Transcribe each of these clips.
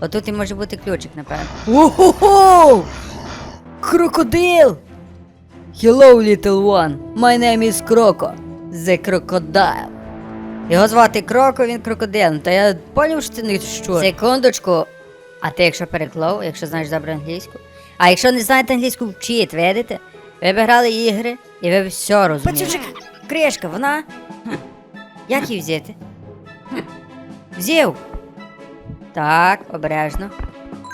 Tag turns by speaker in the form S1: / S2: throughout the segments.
S1: Отут і може бути ключик, напевно. Ого! Крокодил! Hello, little one. My name is Croco. The crocodile. Його звати Кроко, він крокодил. Та я поняв, що ти не щур. Секундочку. А ти якщо переклав, якщо знаєш добре англійську. А якщо не знаєте англійську, вчіть, видите? Ви б грали ігри, і ви б все розуміли. Пацючик, кришка, вона. Хм. Як її взяти? Хм. Взяв. Так, обережно.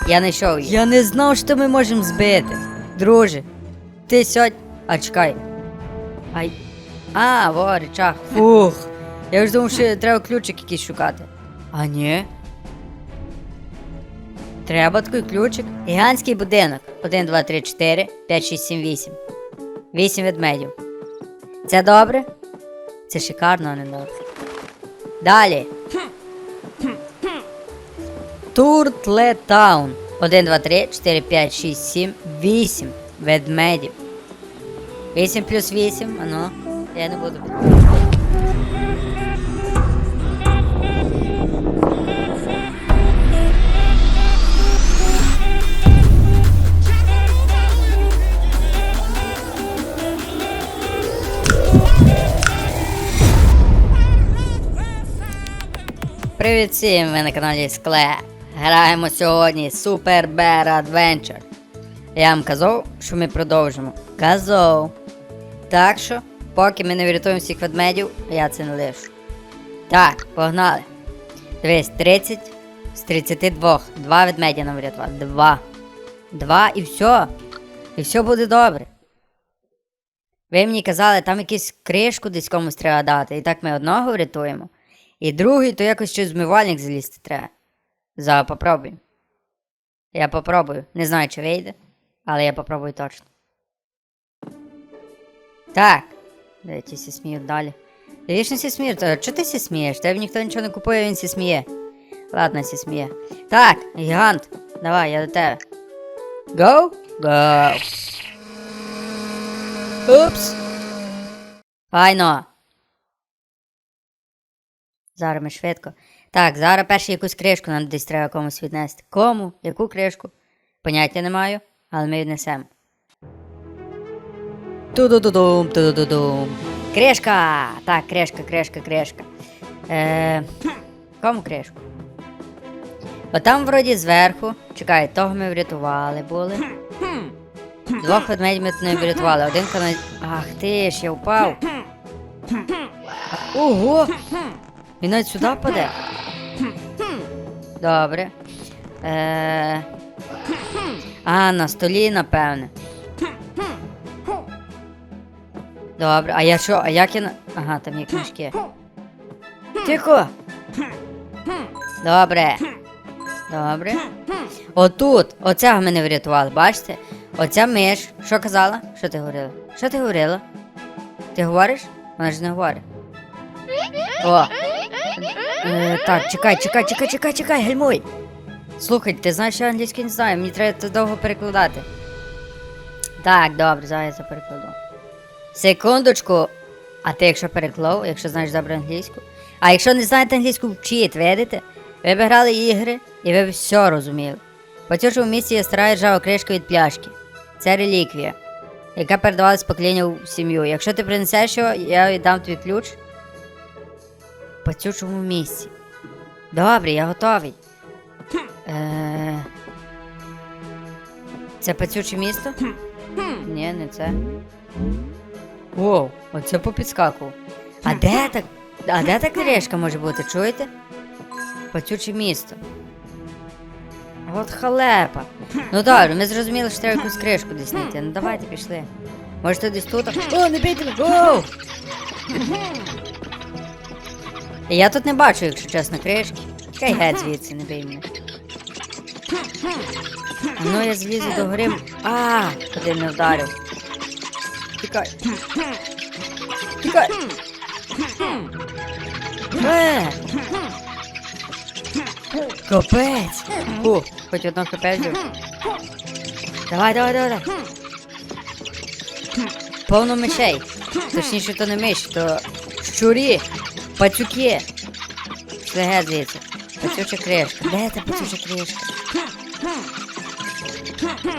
S1: Я знайшов її. Я не знав, що ми можемо збити. Друже, ти сьогодні. А чекай. Ай. А, во, речах. Фух. Я ж думав, що треба ключик якийсь шукати. А ні. Треба такий ключик. Гігантський будинок. 1, 2, 3, 4, 5, 6, 7, 8. 8 ведмедів. Це добре? Це шикарно, а не добре. Далі. Туртлетаун. 1, 2, 3, 4, 5, 6, 7, 8 ведмедів. 8 плюс 8, а ну, я не буду. Привіт всім, ви на каналі Скле. Граємо сьогодні Super Bear Adventure. Я вам казав, що ми продовжимо. Казав. Так що, поки ми не врятуємо всіх ведмедів, я це не лишу. Так, погнали. Дивись, 30 з 32. Два ведмедя нам врятувати. Два. Два і все. І все буде добре. Ви мені казали, там якусь кришку десь комусь треба дати, і так ми одного врятуємо. І другий, то якось щось змивальник залізти треба. За попробуємо. Я попробую. Не знаю, чи вийде, але я попробую точно. Так. Дайте сі сміють далі. Вічно сі сміють. Чого ти сі смієш? Тебе ніхто нічого не купує, він сі сміє. Ладно, сі сміє. Так, гігант. Давай, я до тебе. Go? Go. Упс. Файно. Зараз ми швидко. Так, зараз перше якусь кришку нам десь треба комусь віднести. Кому? Яку кришку? Поняття не маю, але ми віднесемо. Ту-ду-ду-дум, ту-ду-ду-дум. Кришка! Так, кришка, кришка, кришка. Е, кому кришку? Бо там вроді зверху. Чекай, того ми врятували були. Двох ведмедів ми не врятували. Один канал. Ах ти ж, я впав. Ого! Він навіть сюди паде. Добре. Е... А, на столі, напевне. Добре, а я що? А як я на. Ага, там є книжки. Тихо! Добре. Добре. Отут, оцього мене врятували, бачите? Оця миш. Що казала? Що ти говорила? Що ти говорила? Ти говориш? Вона ж не говорить. О! Е, так, чекай, чекай, чекай, чекай, чекай, гальмуй. Слухай, ти знаєш, що я англійську не знаю, мені треба це довго перекладати. Так, добре, зараз я перекладу. Секундочку. А ти якщо переклав, якщо знаєш добре англійську. А якщо не знаєте англійську, вчіть, видите? Ви б грали ігри, і ви б все розуміли. По цьому місці є стара ржава кришка від пляшки. Це реліквія, яка передавалась покоління в сім'ю. Якщо ти принесеш його, я віддам тобі ключ по цючому місці. Добре, я готовий. Е... Це пацюче місто? Ні, не це. Воу, оце попідскакував. А де так? А де та кришка може бути, чуєте? Пацюче місто. От халепа. Ну добре, ми зрозуміли, що треба якусь кришку десь знайти. Ну давайте пішли. Може десь тут? О, не бійте! Воу! Я тут не бачу, якщо чесно, кришки. Чекай геть звідси, не бий мене. Ну я злізу до гори. А, один не вдарив. Тікай. Тікай. Е! Капець! О, хоч одно капець. Давай, давай, давай, давай. Повно мечей. Точніше, то не миші, то щурі, пацюки. Геть звідси. Пацюча кришка. Де та пацюча кришка?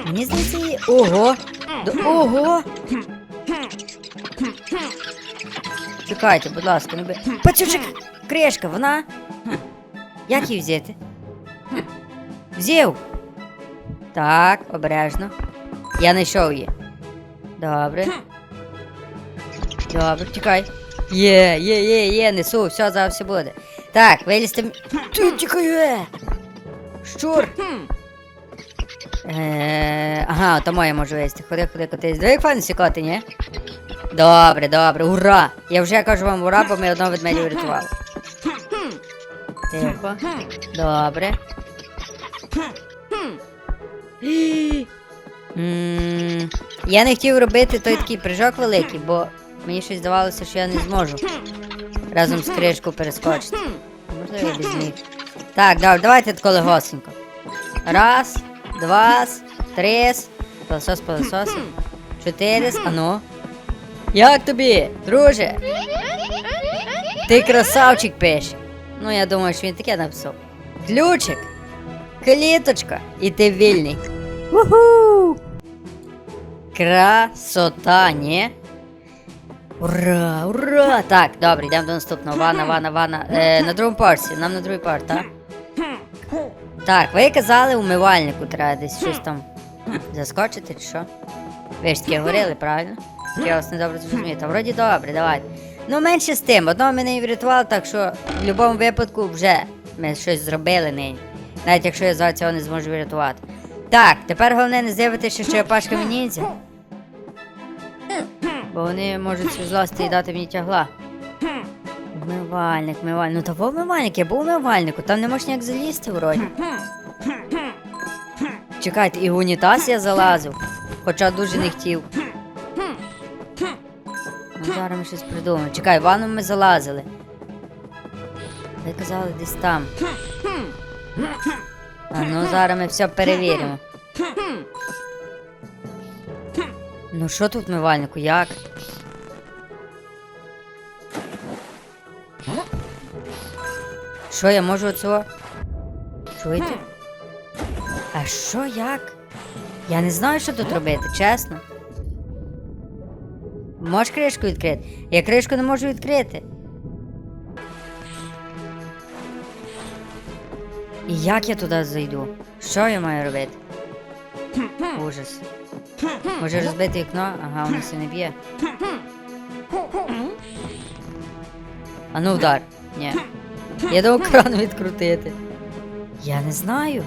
S1: Мені здається, її... Ого! До- Ого! Чекайте, будь ласка, не би. Пацюча к- кришка, вона. Як її взяти? Взяв. Так, обережно. Я знайшов її. Добре. Добре, тікай. Є, є, є, є, несу, все, зараз все буде. Так, вилізти. Ти тікай! е! Щур! Е, ага, тому я можу вилізти. Ходи, ходи, котись. Диви, як файно ні? Добре, добре, ура! Я вже кажу вам ура, бо ми одного ведмедя врятували. Тихо. Добре. Я не хотів робити той такий прыжок великий, бо мені щось здавалося, що я не зможу разом з кришкою перескочити. Можливо, я без них. Так, давайте тако легосенько. Раз, два, три, пилосос, пилосос, чотири, а ну. Як тобі, друже? Ти красавчик пише. Ну, я думаю, що він таке написав. Ключик, кліточка, і ти вільний. Уху! Красота, ні? Ура, ура! Так, добре, йдемо до наступного. Ванна, ванна, ванна. Е, на другому поверсі, нам на другий поверх, так? Так, ви казали, умивальнику треба десь щось там заскочити чи що? Ви ж таки говорили, правильно? Я вас не добре зрозумів. Та вроді добре, давайте. Ну, менше з тим, одного мене і врятувало, так що в будь-якому випадку вже ми щось зробили нині. Навіть якщо я зараз цього не зможу врятувати. Так, тепер головне не здивитися, що я пашками ніндзя. Бо вони можуть з злості і дати мені тягла. Вмивальник, вмивальник. Ну того вмивальник, я був вмивальнику, там не можеш ніяк залізти вроді. Чекайте, і в унітаз я залазив, хоча дуже не хотів. Ну, зараз ми щось придумаємо. Чекай, в ванну ми залазили. Ви казали десь там. А ну зараз ми все перевіримо. Ну що тут мивальнику, як? Що я можу оцього? Чуєте? А що як? Я не знаю, що тут робити, чесно. Можеш кришку відкрити? Я кришку не можу відкрити. І як я туди зайду? Що я маю робити? Ужас. Може розбити вікно? Ага, воно все не б'є. А ну вдар. Ні. Я думав кран відкрутити. Я не знаю.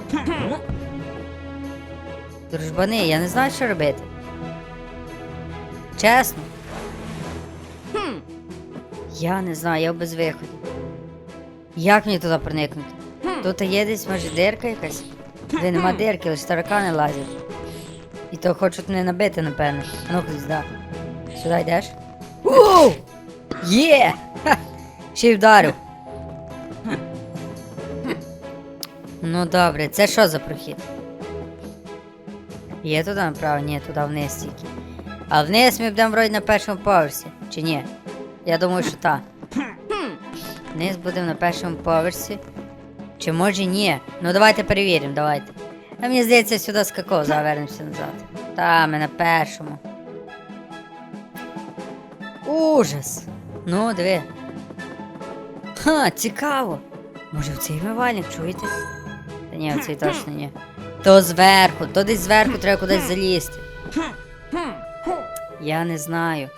S1: Дружбани, я не знаю, що робити. Чесно. Я не знаю, я в безвиході. Як мені туди проникнути? Тут є десь може дирка якась? Де нема дирки, лише таракани лазять. І то хочуть не набити, напевно. А Ну, да. Сюди йдеш? Ууу! Є! Ха! Ще й вдарив. Ну добре, це що за прохід? Є туди направо? Ні, туди вниз тільки. А вниз ми будемо вроді на першому поверсі, чи ні? Я думаю, що так. Вниз будемо на першому поверсі. Чи може ні? Ну давайте перевіримо, давайте. А мені здається, сюди скакав, завернемося назад. Та, ми на першому. Ужас! Ну, диви. Ха, цікаво. Може в цей вмивальник, чуєте? Та ні, в цей точно ні. То зверху, то десь зверху треба кудись залізти. Я не знаю.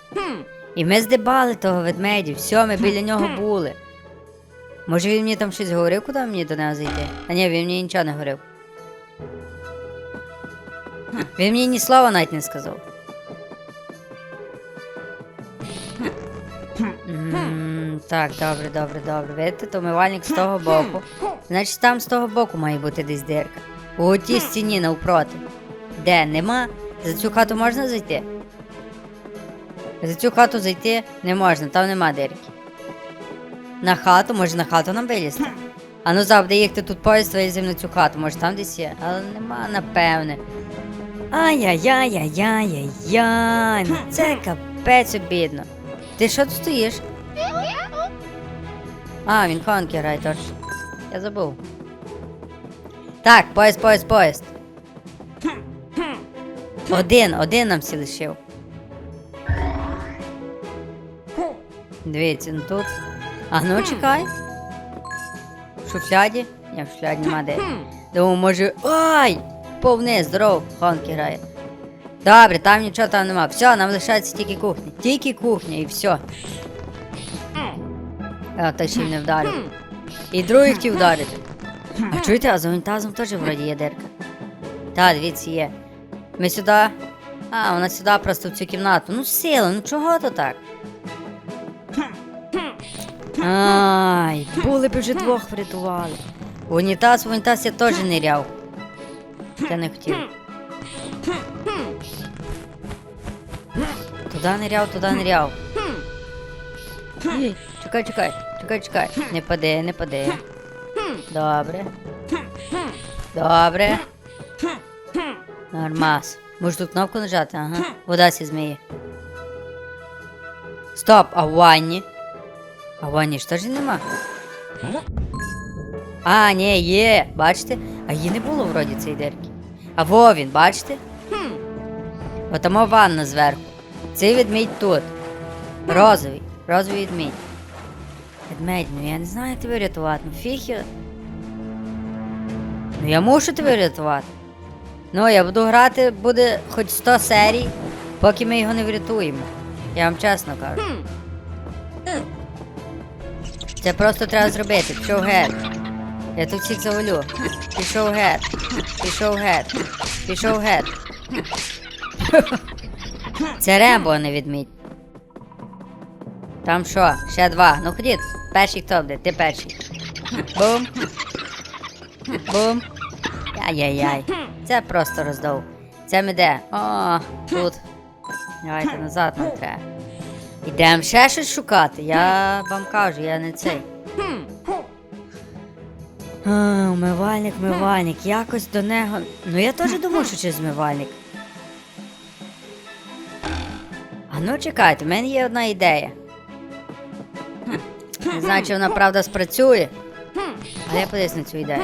S1: І ми здибали того ведмедя, все, ми біля нього були. Може він мені там щось говорив, куди мені до нього зайти? А ні, він мені нічого не говорив. Він мені ні слова навіть не сказав. Так, добре, добре, добре. Видите, то умивальник з того боку. Значить, там з того боку має бути десь дирка. У тій стіні навпроти. Де нема? За цю хату можна зайти? За цю хату зайти не можна, там нема дирки. На хату, може на хату нам вилізти? А ну завжди їхати тут поїзд вилізем на цю хату, може там десь є, але нема, напевне. Ай-яй-яй-яй-яй-яй, ну це капець обідно. Ти що тут стоїш? А, він хонки грає точно. Я забув. Так, поїзд, поїзд, поїзд. Один, один нам всі лишив. Дивіться, ну тут. А ну чекай. В шуфляді? Ні, в шуфляді нема де. Думаю, може. Ай! Повни, здоров, Хонки грає. Добре, там нічого там нема. Все, нам лишається тільки кухня. Тільки кухня і все. А, та ще й не вдарив. І другий хотів вдарити. А чуєте, а за унітазом теж вроді є дирка. Та, дивіться, є. Ми сюди. А, вона сюди просто в цю кімнату. Ну, сила, ну чого то так? Ай, були б вже двох врятували. Унітаз, в унітаз я теж ниряв. Я не хотів. Туди ниряв, туди ниряв. Ей, Чекай, чекай, чекай, чекай. Не паде, не паде. Добре. Добре. Нормас. Можеш тут кнопку нажати, ага. Вода сі зміє. Стоп, а в ванні? А в ванні ж нема. А, ні, є, бачите? А її не було вроді цієї дирки. А во він, бачите? Хм. Отамо ванна зверху. Цей ведмідь тут. Розовий. Розовий ведмідь. Ведмедь, ну я не знаю, як тебе рятувати. Ну фіг я. Ну я мушу тебе рятувати. Ну, я буду грати, буде хоч 100 серій, поки ми його не врятуємо. Я вам чесно кажу. Це просто треба зробити. Геть. Я тут всіх завалю. Пішов геть. Пішов геть. Пішов геть. Це Рембо, не відмідь. Там що? Ще два. Ну ходіть. Перший хто буде? Ти перший. Бум. Бум. Ай-яй-яй. Це просто роздов. Це ми де? О, тут. Давайте назад нам треба. Ідемо ще щось шукати. Я вам кажу, я не цей. А, умивальник, умивальник. Якось до нього. Ну я теж думав, що це змивальник. А ну чекайте, в мене є одна ідея. Не знаю, чи вона правда спрацює. Але я подивись на цю ідею.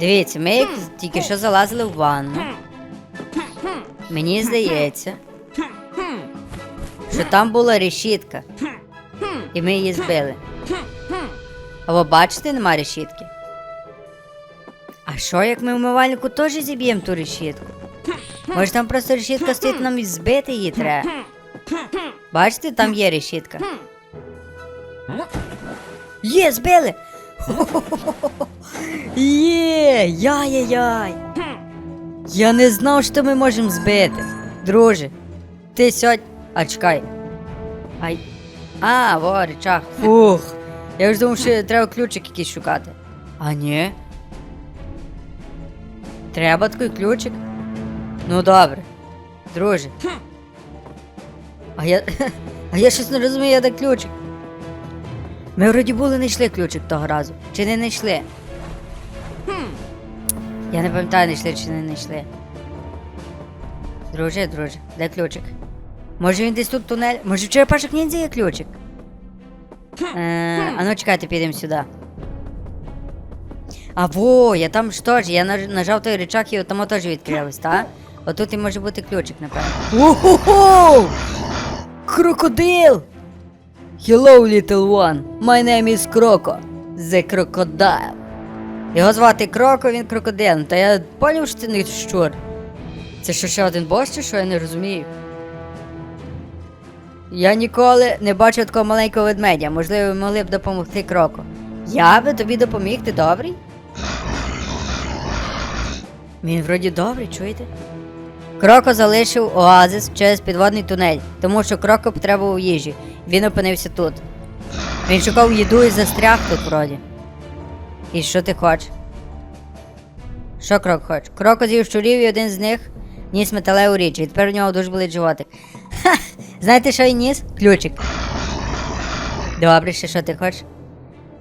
S1: Дивіться, ми тільки що залазили в ванну. Мені здається, що там була решітка. І ми її збили. А ви бачите, нема решітки? А що, як ми в умивальнику теж зіб'ємо ту решітку? Може там просто решітка стоїть нам і збити її треба. Бачите, там є решітка. Є, збили! Є! Яй-яй-яй! Я не знав, що ми можемо збити. Друже, ти сьогодні. А чекай. Ай. А, во, речах. Фух. Я ж думав, що треба ключик якийсь шукати. А ні. Треба такий ключик. Ну добре. Друже. А я. А я щось не розумію, так ключик. Ми вроді були не йшли ключик того разу. Чи не знайшли? Я не пам'ятаю, не йшли чи не знайшли. Друже, друже, де ключик? Може він десь тут тунель? Може в черепашок ніндзя є ключик? Е, а ну чекайте, підемо сюди. А во, я там ж теж, я нажав той рычаг і там теж відкрилось, так? Отут і може бути ключик, напевно. Ого! Крокодил! Hello, little one. My name is Croco. The Crocodile. Його звати Кроко, він крокодил. Та я поняв, що це не щур. Це що ще один бос, чи що я не розумію? Я ніколи не бачив такого маленького ведмедя. Можливо, ви могли б допомогти Кроко. Я би тобі допоміг, ти добрий? Він вроді добрий, чуєте? Кроко залишив оазис через підводний тунель, тому що Кроко потребував їжі. Він опинився тут. Він шукав їду і застряг тут вроді. І що ти хочеш? Що крок хочеш? Кроко з'їв щурів і один з них ніс металеву річ, і тепер у нього дуже болить животик. Ха! Знаєте, що він ніс? Ключик. Добре, ще що ти хочеш?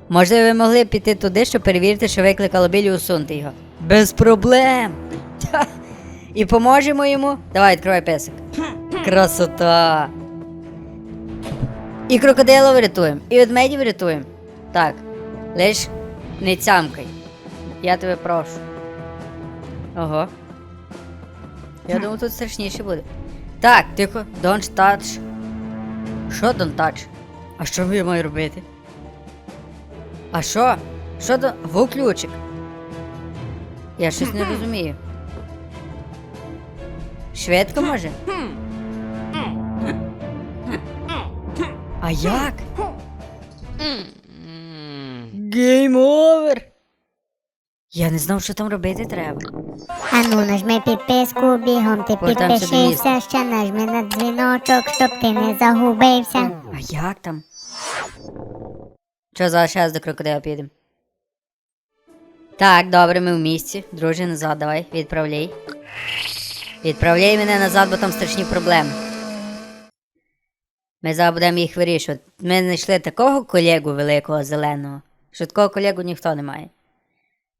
S1: Можливо, ви могли піти туди, щоб перевірити, що викликало біль і усунути його. Без проблем. І поможемо йому. Давай, відкривай песик. Красота. І крокодила врятуємо, і ведмедів врятуємо. Так. Лиш не цямкай. Я тебе прошу. Ого. Я думаю, тут страшніше буде. Так, тихо, don't touch. Що don't touch? А що я маю робити? А що? Що до. Во ключик? Я щось не розумію. Швидко може? А як? Гейм овер! Я не знав, що там робити треба.
S2: Ану, нажми підписку, бігом ти
S1: Ой, там собі
S2: підпишися, ще нажми на дзвіночок, щоб ти не загубився.
S1: А як там? Що за час до крокодила підемо? Так, добре, ми в місці. Друже, назад давай, відправляй. Відправляй мене назад, бо там страшні проблеми. Ми зараз будемо їх вирішувати. Ми знайшли такого колегу великого зеленого, що такого колегу ніхто не має.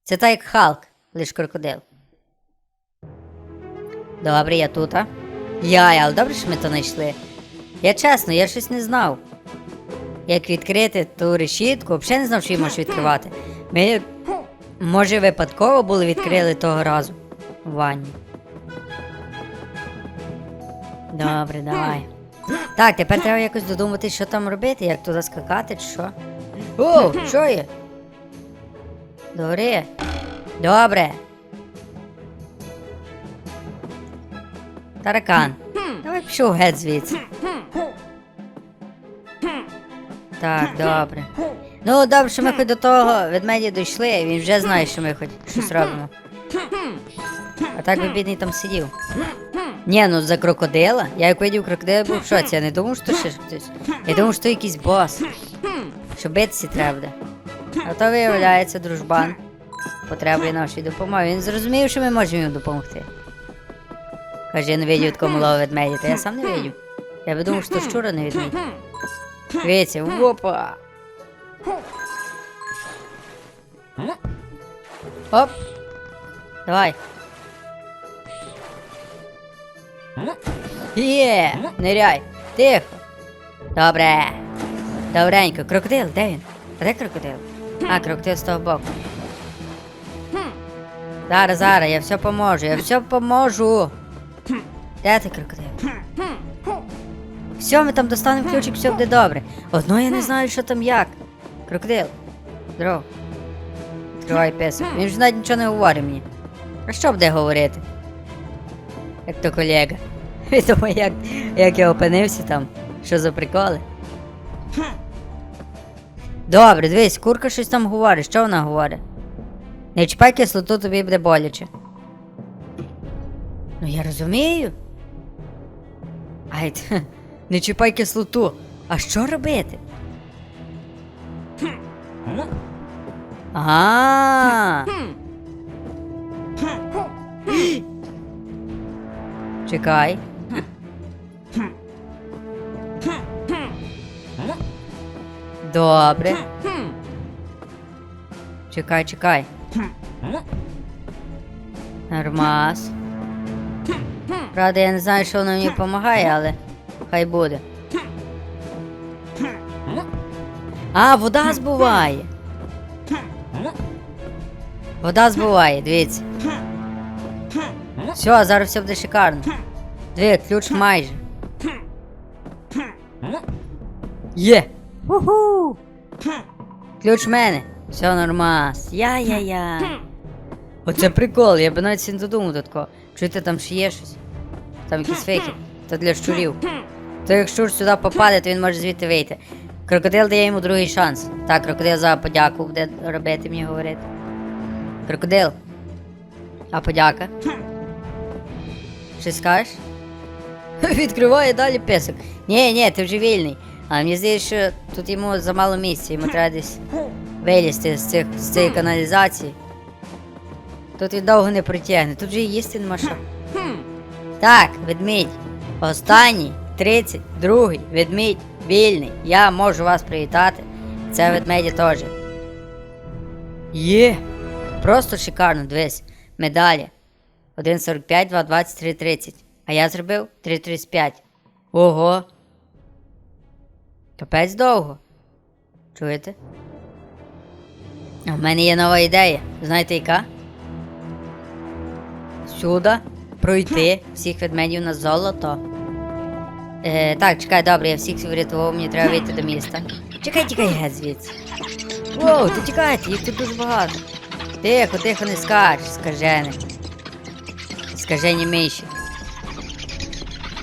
S1: Це так як Халк, лиш крокодил. Добре, я тут, а? Яй, але добре, що ми то знайшли. Я чесно, я щось не знав. Як відкрити ту решітку, взагалі не знав, що її можеш відкривати. Ми, може, випадково були відкрили того разу в ванні. Добре, давай. Так, тепер треба якось додумати, що там робити, як туди скакати, чи що. О, що є? Добре. Добре. Таракан. Давай пішов геть звідси. Так, добре. Ну, добре, що ми хоч до того ведмеді дійшли, він вже знає, що ми хоч щось робимо. А так би бідний там сидів. Ні, ну за крокодила. Я як видів крокодила був в шоці, я не думав, що ще хтось. Я думав, що якийсь бос. Що битися треба. А то виявляється дружбан. Потребує нашої допомоги. Він зрозумів, що ми можемо йому допомогти. Каже, я не видів такого малого ведмедя, та я сам не видів. Я би думав, що щура не ведмідь. Дивіться, опа! Оп! Давай. Є, ниряй, тихо. Добре. Добренько. Крокодил, де він? А де крокодил? А, крокодил з того боку. Зараз, зараз, я все поможу, я все поможу. Де ти крокодил? Все, ми там достанемо ключик, все буде добре. Одно я не знаю, що там як. Крокодил. Здорово. Відкривай песик. Він ж навіть нічого не говорить мені. А що буде говорити? Як то колега. Він думає, як, як я опинився там. Що за приколи? Добре, дивись, курка щось там говорить. Що вона говорить? Не чіпай кислоту, тобі буде боляче. Ну я розумію. Ай, не чіпай кислоту. А що робити? Ага. Чекай. Добре. Чекай, чекай. Нормас. Правда, я не знаю, що воно мені допомагає, але хай буде. А, вода збуває. Вода збуває, дивіться. Все, зараз все буде шикарно. Диви, ключ майже. Є. Уху. Ключ в мене. Все нормас. Я-я-я. Оце прикол, я б навіть не додумав до такого. Чуєте, там ще є щось? Там якісь фейки. То для щурів. То як щур сюди попаде, то він може звідти вийти. Крокодил дає йому другий шанс. Так, крокодил за подяку буде робити мені говорити. Крокодил. А подяка? Щось скажеш? Відкриває далі песок. Ні, ні, ти вже вільний. А мені здається, що тут йому замало місця, йому треба десь вилізти з, цих, з цієї каналізації. Тут він довго не протягне, тут же і їсти нема що. Так, ведмідь. Останній, 32-й, ведмідь, вільний. Я можу вас привітати. Це ведмеді теж. Є. Просто шикарно, дивись. Медалі. 1.45, 2.20, 3.30. А я зробив 3.35. Ого. Капець довго. Чуєте? У мене є нова ідея. Знаєте яка? Сюди пройти всіх ведмедів на золото. Е, так, чекай, добре, я всіх врятував, мені треба вийти до міста. Чекай, тікай геть звідси. Воу, ти тікайте, їх тут дуже багато. Тихо, тихо, не скач, скажений. Скажені миші.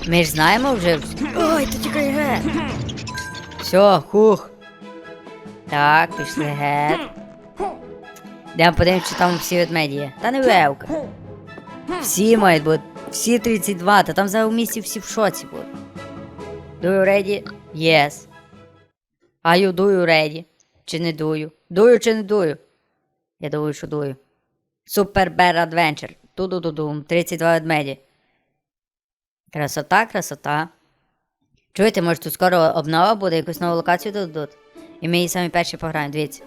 S1: Ми ж знаємо вже. Ой, ти тікай геть. Все, хух. Так, пішли геть. Йдемо подивимось, чи там всі ведмеді є. Та не вевка. Всі мають бути. Всі 32, та там за у місті всі в шоці будуть. Do you ready? Yes. Are you do you ready? Чи не дую? Дую чи не дую? Я думаю, що дую. Super Bear Adventure. Ту-ду-ду-дум. 32 ведмеді. Красота, красота. Чуєте, може тут скоро обнова буде, якусь нову локацію додадуть. І ми її самі перші пограємо, дивіться.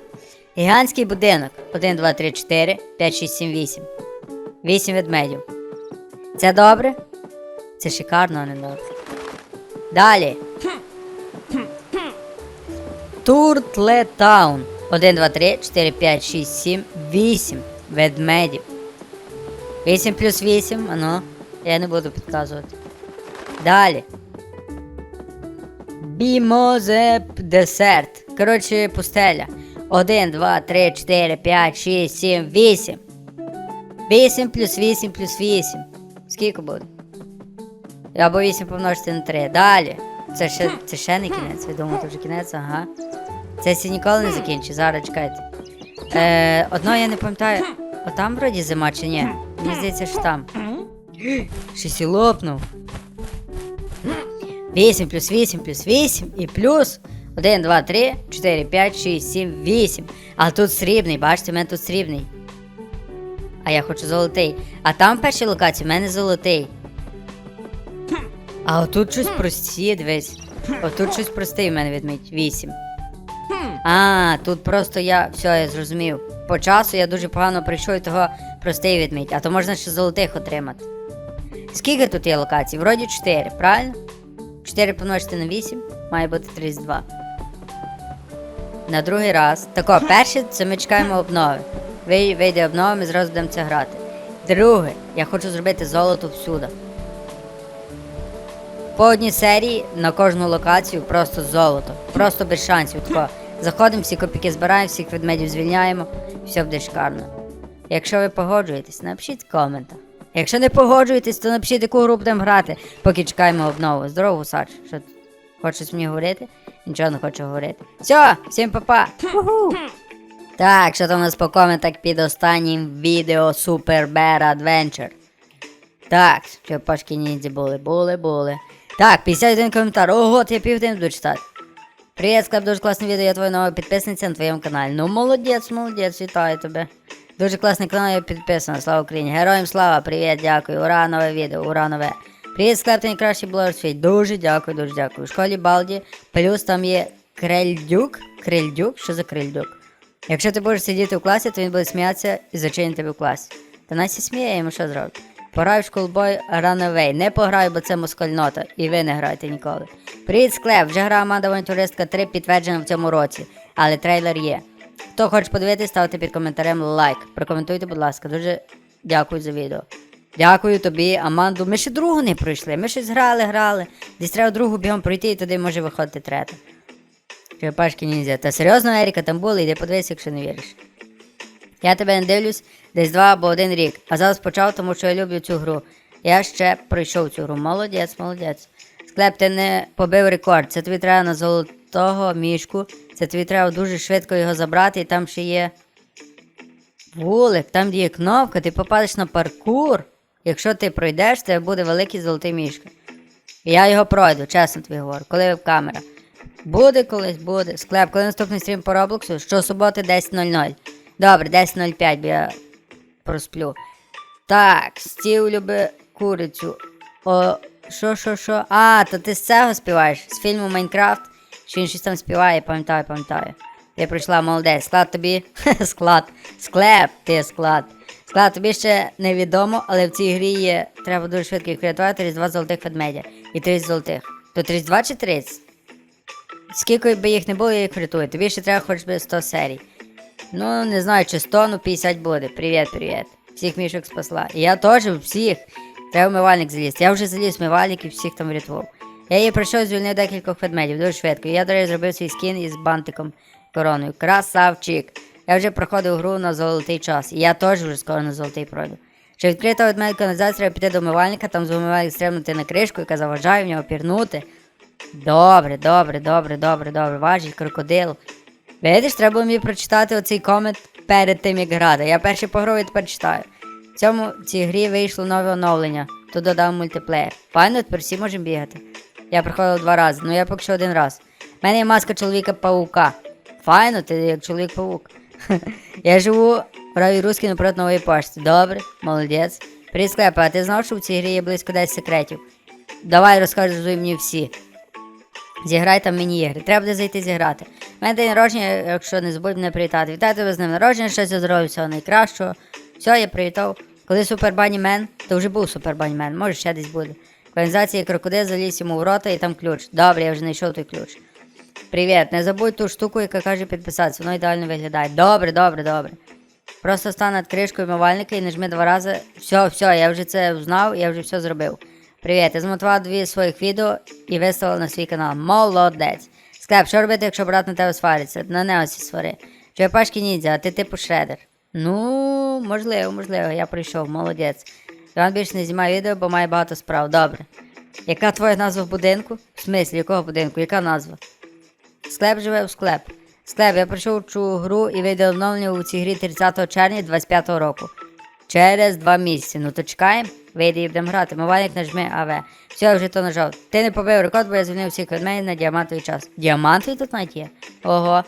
S1: Гігантський будинок. 1, 2, 3, 4, 5, 6, 7, 8. 8 ведмедів. Це добре? Це шикарно, а не добре. Далі. Туртлетаун. 1, 2, 3, 4, 5, 6, 7, 8 ведмедів. 8 плюс 8, а ну, я не буду підказувати. Далі. Бімозеп десерт. Коротше, пустеля. 1, 2, 3, 4, 5, 6, 7, 8. 8 плюс 8 плюс 8. Скільки буде? Або 8 помножити на 3. Далі. Це ще, це ще не кінець. Ви думаєте, вже кінець, ага. Це сі ніколи не закінчить. Зараз чекайте. Е, одно я не пам'ятаю. Отам вроді зима чи ні? Мені здається, що там. Щось і лопнув. 8 плюс 8 плюс 8 і плюс 1, 2, 3, 4, 5, 6, 7, 8. А тут срібний, бачите, в мене тут срібний. А я хочу золотий. А там в першій локації в мене золотий. А отут щось прості, дивись. Отут щось простий в мене відмить. 8. А, тут просто я. Все, я зрозумів. По часу я дуже погано прийшов і того простий відмить. А то можна ще золотих отримати. Скільки тут є локацій? Вроді 4, правильно? 4 помножити на 8 має бути 32. На другий раз. Тако, перше, це ми чекаємо обнови. Ви- Вийде обнова, ми зразу будемо це грати. Друге, я хочу зробити золото всюди. По одній серії на кожну локацію просто золото. Просто без шансів. Тако. Заходимо, всі копійки збираємо, всіх ведмедів звільняємо, все буде шикарно. Якщо ви погоджуєтесь, напишіть в коментах. Якщо не погоджуєтесь, то напишіть, яку гру будемо грати, поки чекаємо обнову. Здорово, гусач. Що? Хочеш мені говорити? Нічого не хочу говорити. Все, всім па-па! Так, що там у нас по коментах під останнім відео Super Bear Adventure. Так, черепашки ніндзі були, були, були. Так, 51 коментар. Ого, я південь буду читати. Привіт, Склеп, дуже класне відео, я твоя нова підписниця на твоєму каналі. Ну, молодець, молодець, вітаю тебе. Дуже класний канал, я підписана, слава Україні. Героям слава, привіт, дякую. Ура, нове відео, ура, нове. Привіт, Склеп, ти найкращий блогер в. Дуже дякую, дуже дякую. В школі Балді, плюс там є Крельдюк. Крельдюк? Що за Крельдюк? Якщо ти будеш сидіти в класі, то він буде сміятися і зачинить тебе в класі. Та Насі сміє, йому що зробить? Пограй в Schoolboy Runaway. Не пограй, бо це москальнота, і ви не грайте ніколи. Привіт, склеп! Вже гра Аманда Авантюристка 3 підтверджена в цьому році, але трейлер є. Хто хоче подивитись, ставте під коментарем лайк. Прокоментуйте, будь ласка, дуже дякую за відео. Дякую тобі, Аманду. Ми ще другу не пройшли. Ми щось грали, грали. Десь треба другу бігом пройти, і туди може виходити третя. Черепашки ніндзя. Та серйозно, Еріка, там були, йди подивись, якщо не віриш. Я тебе не дивлюсь десь два або один рік, а зараз почав, тому що я люблю цю гру. Я ще пройшов цю гру. Молодець, молодець. Склеп, ти не побив рекорд. Це тобі треба на золотого мішку. Це тобі треба дуже швидко його забрати, і там ще є. Вулик, там є кнопка, ти попадеш на паркур. Якщо ти пройдеш, тебе буде великий золотий мішка. Я його пройду, чесно тобі говорю, коли камера. Буде колись, буде. Склеп, коли наступний стрім по Роблоксу? Щосуботи 10.00. Добре, 10.05, бо я просплю. Так, стів любить курицю. О, що, що, що? А, то ти з цього співаєш? З фільму Майнкрафт? Що він щось там співає, пам'ятаю, пам'ятаю. Ти прийшла молодець. Склад тобі. склад. Склеп, ти склад. Склад тобі ще невідомо, але в цій грі є. Треба дуже швидко їх врятувати, 32 золотих ведмедя. І 30 золотих. То 32 чи 30? Скільки би їх не було, я їх врятую. Тобі ще треба хоч би 100 серій. Ну, не знаю, чи 100, ну 50 буде. Привіт, привіт. Всіх мішок спасла. І я теж всіх. Треба в мивальник залізти. Я вже заліз в мивальник і всіх там врятував. Я її пройшов, звільнив декількох ведмедів, дуже швидко. Я, до речі, зробив свій скін із бантиком короною. Красавчик. Я вже проходив гру на золотий час. І я теж вже скоро на золотий пройду. Щоб відкрити ведмедь каналізацію, треба піти до умивальника, там з умивальник стрибнути на кришку, яка заважає в нього пірнути. Добре, добре, добре, добре, добре. Важить крокодил. Видиш, треба мені прочитати оцей комент перед тим, як грати. Я перший пограв і тепер читаю. В цьому в цій грі вийшло нове оновлення. Тут додав мультиплеєр. Файно, тепер всі можемо бігати. Я проходив два рази, ну я поки що один раз. У мене є маска чоловіка-паука. Файно, ти як чоловік-паук. Я живу в правій Руській напроти нової пошти. Добре, молодець. Привіт, Склепа, а ти знав, що в цій грі є близько 10 секретів? Давай розкажи мені всі. Зіграй там міні-ігри. Треба буде зайти зіграти. У мене день народження, якщо не забудь мене привітати. Вітаю тебе з ним народження, щастя, здоров'я, всього найкращого. Все, я привітав. Коли Супер Бані Мен, то вже був Супер Бані Мен, може ще десь буде. Каналізації крокодил заліз йому в рота і там ключ. Добре, я вже знайшов той ключ. Привіт, не забудь ту штуку, яка каже підписатися, воно ідеально виглядає. Добре, добре, добре. Просто стань над кришкою мивальника і нажми два рази. Все, все, я вже це знав, я вже все зробив. Привіт, я змотував дві своїх відео і виставив на свій канал. Молодець. Склеп, що робити, якщо брат на тебе свариться? На неосі свари. Черепашки ніндзя, а ти типу шредер. Ну, можливо, можливо, я прийшов, молодець. Іван більше не знімає відео, бо має багато справ. Добре. Яка твоя назва в будинку? В смислі, якого будинку? Яка назва? Склеп живе в склеп. Склеп, я пройшов цю гру і вийде оновлення у цій грі 30 червня 25 року. Через два місяці. Ну то чекаємо, вийде і будемо грати. Мовальник нажми АВ. Все, я вже то нажав. Ти не побив рекорд, бо я звільнив всіх ведмедів на діамантовий час. Діамантовий тут навіть є? Ого.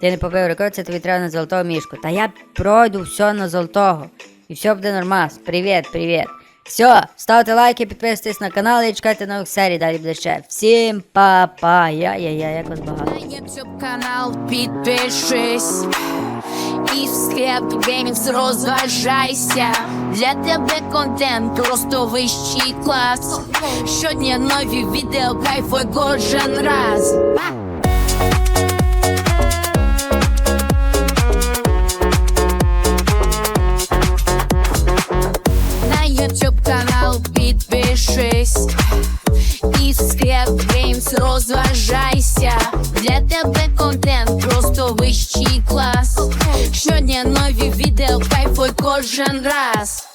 S1: Ти не побив рекорд, це тобі треба на золотого мішку. Та я пройду все на золотого. І все буде нормас. Привіт, привіт. Все, ставте лайки, підписуйтесь на канал і чекайте нових серій, далі буде ще. Всім па-па. Я-я-я, як вас багато.
S3: Канал підпишись і в склеп геймс розважайся. Для тебе контент просто вищий клас. Щодня нові відео, кайфуй кожен раз. Підпишись і в склеп геймс розважайся. Для тебе контент просто вищий клас. Щодня нові відео, кайфуй кожен раз.